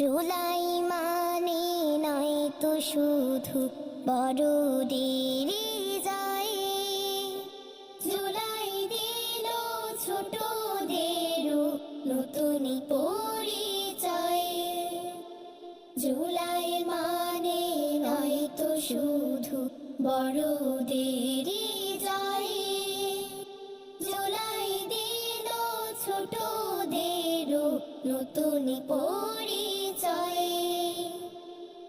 জুলাই মানে নয় তো শুধু বড়দের যায় জুলাই দিল ছোটদেরও নতুন পরিচয়। জুলাই মানে নয় তো শুধু বড়দের যায় জুলাই দিল ছোটদেরও নতুন পরিচয়।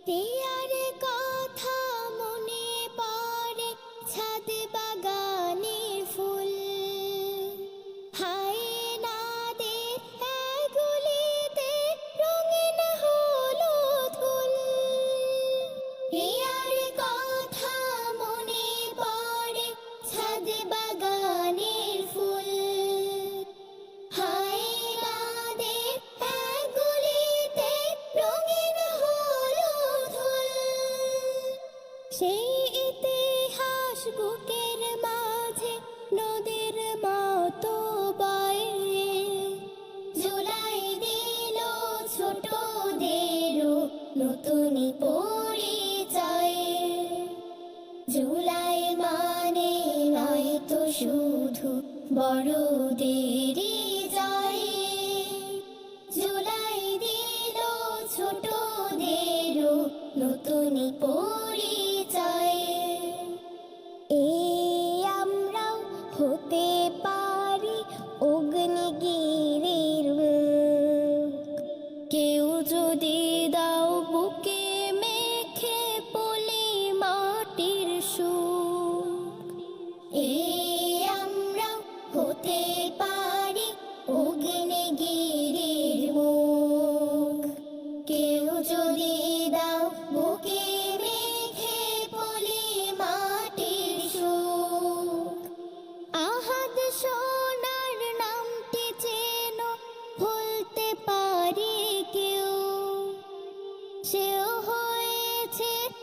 পিয়ার কথা মনে পড়ে ছাদ বাগানের ফুল। হায় নাদের এগুলিতে রঙিন হলো ধুল পিয়ার কথা মনে পড়ে ছাদ সেই ইতিহাস বুকের মাঝে নদীর মতো বয়ে। জুলাই দিল ছোটদেরও নতুন পরিচয়। জুলাই মানে নয় তো শুধু বড়দেরই যায় জুলাই দিল ছোটদেরও নতুন পরিচয়। হতে পারি অগ্নিগিরির। কেউ যদি দাও বুকে মেখে পলি মাটির সুখ এই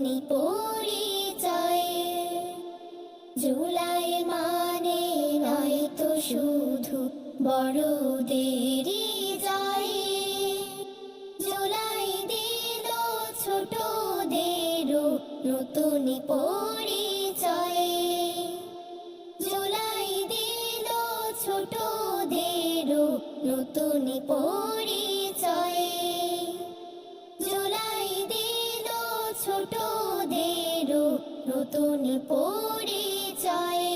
নতুন পরিচয়। জুলাই মানে নয় তো শুধু বড়দেরই যায় জুলাই দিল ছোটদেরও নতুন পরিচয়। জুলাই দিল ছোটদেরও নতুন পরিচয় ছোটদেরও নতুন পরিচয়